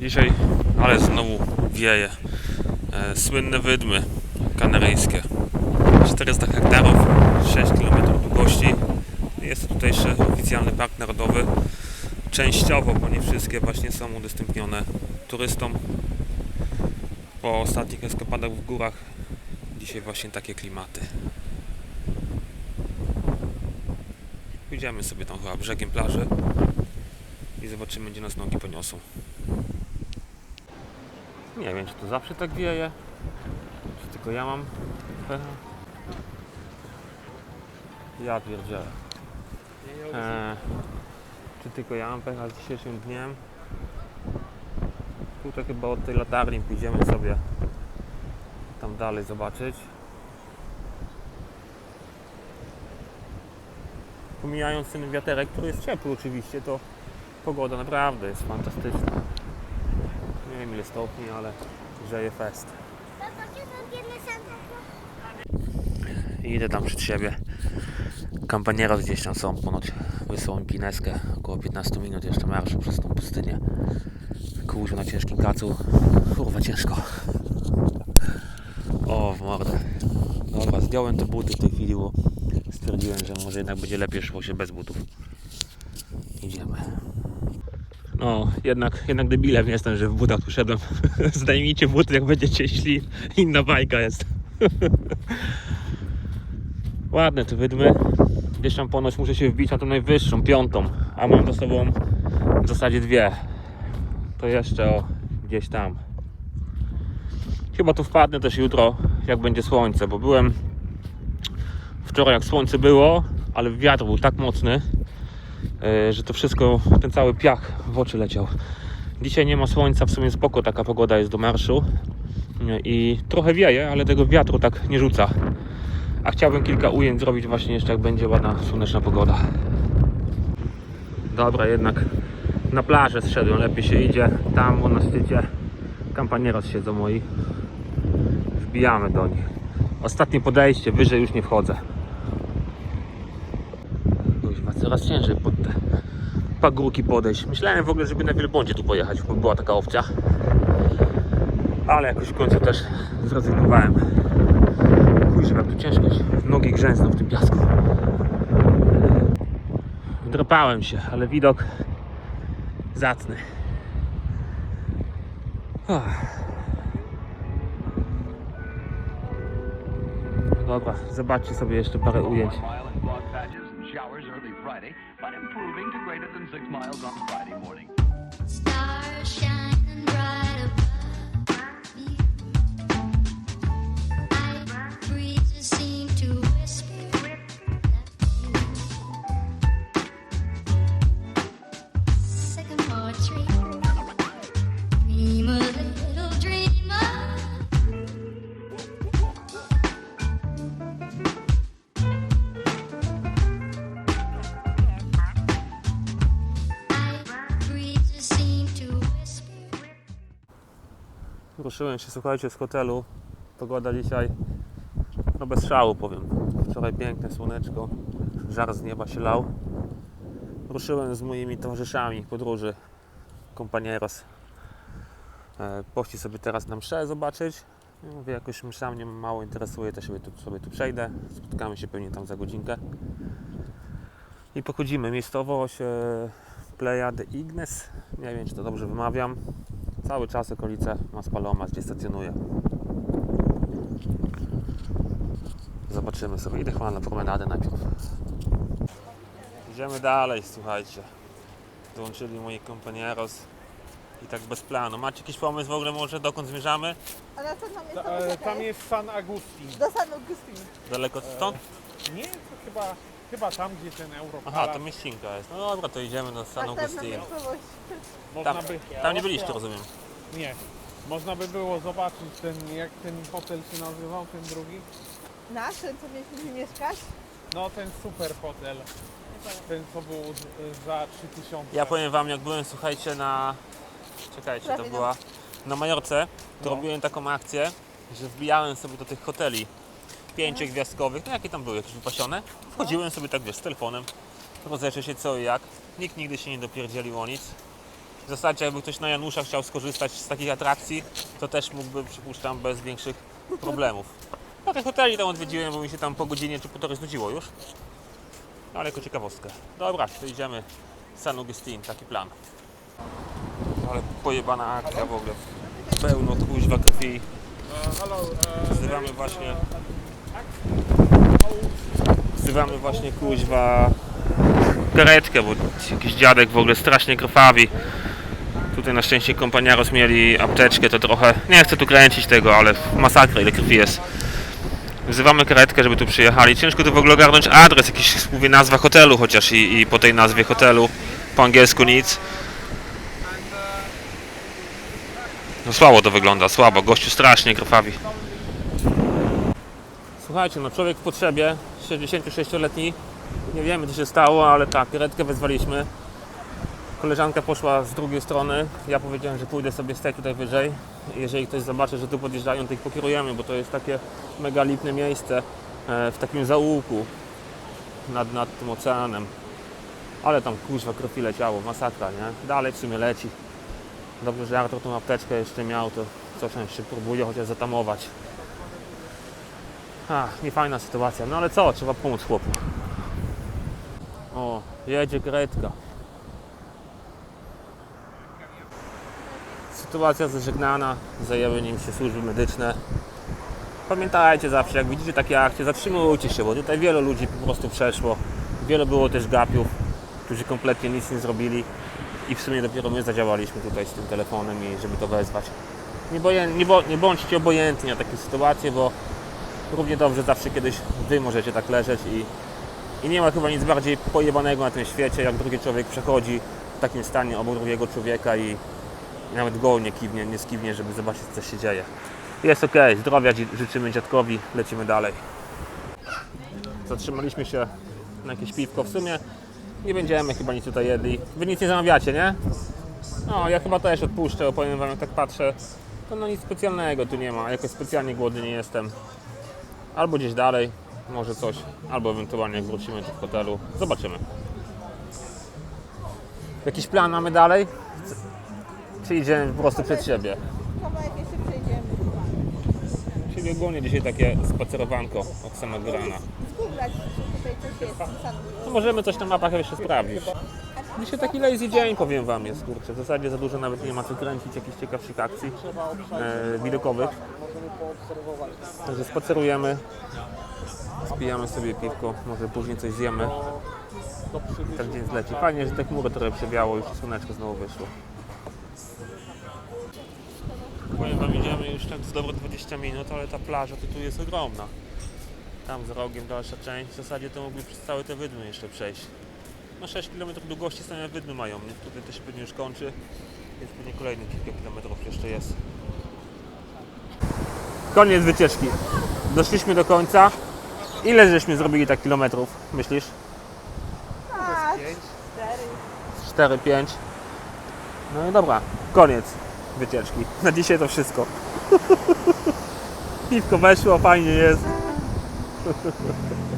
Dzisiaj, ale znowu wieje. E, słynne wydmy kanaryjskie. 400 hektarów, 6 km długości. Jest to tutejszy oficjalny park narodowy. Częściowo, bo nie wszystkie właśnie są udostępnione turystom. Po ostatnich eskapadach w górach dzisiaj właśnie takie klimaty. Pójdziemy sobie tam chyba brzegiem plaży i zobaczymy gdzie nas nogi poniosą. Nie wiem czy to zawsze tak wieje, czy tylko ja mam pecha. Ja pierdzielę. Eee, czy tylko ja mam pecha z dzisiejszym dniem? Tutaj chyba od tej latarni pójdziemy sobie tam dalej zobaczyć. Pomijając ten wiaterek, który jest ciepły oczywiście, to pogoda naprawdę jest fantastyczna. Ile stopni, ale grzeje fest. Idę tam przed siebie. Kampanieros gdzieś tam są, ponoć wysłał mi pineskę. Około 15 minut jeszcze marszu przez tą pustynię. Kurzu na ciężkim kacu. Kurwa ciężko. O, w mordę. Dobra, zdjąłem te buty w tej chwili, bo stwierdziłem, że może jednak będzie lepiej szło się bez butów. Idziemy. No, jednak, jednak debilem jestem, że w butach tu szedłem. Zdejmijcie buty, jak będziecie szli. Inna bajka jest. Ładne te wydmy. Gdzieś tam ponoć muszę się wbić na tą najwyższą, piątą, a mam za sobą w zasadzie dwie. To jeszcze o, gdzieś tam. Chyba tu wpadnę też jutro, jak będzie słońce, bo byłem wczoraj jak słońce było, ale wiatr był tak mocny, że to wszystko, ten cały piach w oczy leciał. Dzisiaj nie ma słońca, w sumie spoko taka pogoda jest do marszu E, i trochę wieje, ale tego wiatru tak nie rzuca. A chciałbym kilka ujęć zrobić właśnie jeszcze jak będzie ładna słoneczna pogoda. Dobra, jednak na plażę zszedłem, lepiej się idzie. Tam na szczycie kampanieros siedzą moi. Wbijamy do nich. Ostatnie podejście, wyżej już nie wchodzę. Coraz ciężej pod te pagórki podejść. Myślałem w ogóle, żeby na wielbłądzie tu pojechać, bo była taka opcja. Ale jakoś w końcu też zrezygnowałem. Kuźwa, jak tu ciężko. Nogi grzęzną w tym piasku. Wdrapałem się, ale widok zacny. Ach. Dobra, zobaczcie sobie jeszcze parę ujęć. Improving to greater than six miles on Friday morning. Stars shining bright above Ruszyłem się, słuchajcie, z hotelu. Pogoda dzisiaj, no bez szału powiem. Wczoraj piękne słoneczko, żar z nieba się lał. Ruszyłem z moimi towarzyszami podróży, kompanieros. E, Poszli sobie teraz na mszę zobaczyć. Ja Mówię, jakoś msza mnie mało interesuje, to sobie tu, sobie tu przejdę. Spotkamy się pewnie tam za godzinkę. I pochodzimy. Miejscowość e, Playa de Ignes. Nie wiem, czy to dobrze wymawiam. Cały czas okolice Maspalomas, gdzie stacjonuję. Zobaczymy sobie. Idę chyba na promenadę najpierw. Idziemy dalej, słuchajcie. Dołączyli moi companieros. I tak bez planu. Macie jakiś pomysł w ogóle może dokąd zmierzamy? A na co tam jest Ta- to e? Tam jest San Agustin. Do San Agustin. Daleko stąd? Nie, to chyba, chyba tam, gdzie ten Europol. Aha, to mieścinka jest. No dobra, to idziemy do San tam Agustin. Można Tam, by, tam nie byliście, rozumiem. Nie. Można by było zobaczyć ten, jak ten hotel się nazywał, ten drugi. Nasz, ten co mieliśmy mieszkać? No ten super hotel. Ten co był z- za 3000. Ja powiem wam, jak byłem, słuchajcie, na... Czekajcie, to Prawie na- była na Majorce, to No. robiłem taką akcję, że wbijałem sobie do tych hoteli pięciogwiazdkowych, no jakie tam były, jakieś wypasione. Wchodziłem sobie tak, wiesz, z telefonem, rozejrzę się co i jak. Nikt nigdy się nie dopierdzielił o nic. W zasadzie jakby ktoś na Janusza chciał skorzystać z takich atrakcji, to też mógłby, przypuszczam, bez większych problemów. Parę hoteli tam odwiedziłem, bo mi się tam po godzinie czy półtorej znudziło już. No ale jako ciekawostkę. Dobra, to idziemy. San Augustine, taki plan. Ale pojebana akcja w ogóle. Pełno kuźwa krwi. Wzywamy właśnie... Wzywamy właśnie kuźwa karetkę, bo jakiś dziadek w ogóle strasznie krwawi. Tutaj na szczęście kompaniaros mieli apteczkę, to trochę... Nie chcę tu kręcić tego, ale masakra ile krwi jest. Wzywamy karetkę, żeby tu przyjechali. Ciężko tu w ogóle ogarnąć adres, jakiś mówię nazwa hotelu chociaż i, i po tej nazwie hotelu po angielsku nic. No słabo to wygląda, słabo. Gościu strasznie krwawi. Słuchajcie, no człowiek w potrzebie, 66-letni, nie wiemy co się stało, ale tak, karetkę wezwaliśmy. Koleżanka poszła z drugiej strony. Ja powiedziałem, że pójdę sobie tej tutaj wyżej. Jeżeli ktoś zobaczy, że tu podjeżdżają, to ich pokierujemy, bo to jest takie mega lipne miejsce e, w takim zaułku nad, nad tym oceanem. Ale tam kuźwa krwi leciało, masakra, nie? Dalej w sumie leci. Dobrze, że Artur tą apteczkę jeszcze miał, to coś tam jeszcze próbuje chociaż zatamować. A, niefajna sytuacja, no ale co, trzeba pomóc chłopu. O, jedzie karetka. Sytuacja zażegnana, zajęły nim się służby medyczne. Pamiętajcie zawsze, jak widzicie takie akcje, zatrzymujcie się, bo tutaj wielu ludzi po prostu przeszło. Wielu było też gapiów, którzy kompletnie nic nie zrobili i w sumie dopiero my zadziałaliśmy tutaj z tym telefonem i żeby to wezwać. Nie, boję, nie, bo, nie bądźcie obojętni na takie sytuacje, bo równie dobrze zawsze kiedyś Wy możecie tak leżeć i, i nie ma chyba nic bardziej pojebanego na tym świecie, jak drugi człowiek przechodzi w takim stanie obok drugiego człowieka i, nawet go nie kiwnie, nie skiwnie, żeby zobaczyć co się dzieje. Jest ok, zdrowia życzymy dziadkowi, lecimy dalej. Zatrzymaliśmy się na jakieś piwko. W sumie nie będziemy chyba nic tutaj jedli. Wy nic nie zamawiacie, nie? No, ja chyba też odpuszczę, bo powiem wam, jak tak patrzę, to no nic specjalnego tu nie ma. Jakoś specjalnie głodny nie jestem. Albo gdzieś dalej, może coś, albo ewentualnie wrócimy w hotelu. Zobaczymy. Jakiś plan mamy dalej? Czy idziemy po prostu przed siebie? Kawałek jeszcze przejdziemy. Czyli ogólnie dzisiaj takie spacerowanko od samego rana. Tutaj coś możemy coś na mapach jeszcze sprawdzić. Dzisiaj taki lazy dzień, powiem Wam, jest kurczę. W zasadzie za dużo nawet nie ma co kręcić jakichś ciekawszych akcji e, widokowych. Także spacerujemy, spijamy sobie piwko, może później coś zjemy. Tak dzień zleci. Fajnie, że te chmury trochę przewiało, już słoneczko znowu wyszło. Powiem Wam, idziemy już tak z dobre 20 minut, ale ta plaża to tu jest ogromna. Tam za rogiem dalsza część. W zasadzie to mógłby przez całe te wydmy jeszcze przejść. No 6 km długości same wydmy mają, nie? Tutaj też pewnie już kończy. Więc pewnie kolejnych kilka kilometrów jeszcze jest. Koniec wycieczki. Doszliśmy do końca. Ile żeśmy zrobili tak kilometrów, myślisz? A, cztery. 4-5. No i dobra, koniec wycieczki. Na dzisiaj to wszystko. Piwko weszło, fajnie jest.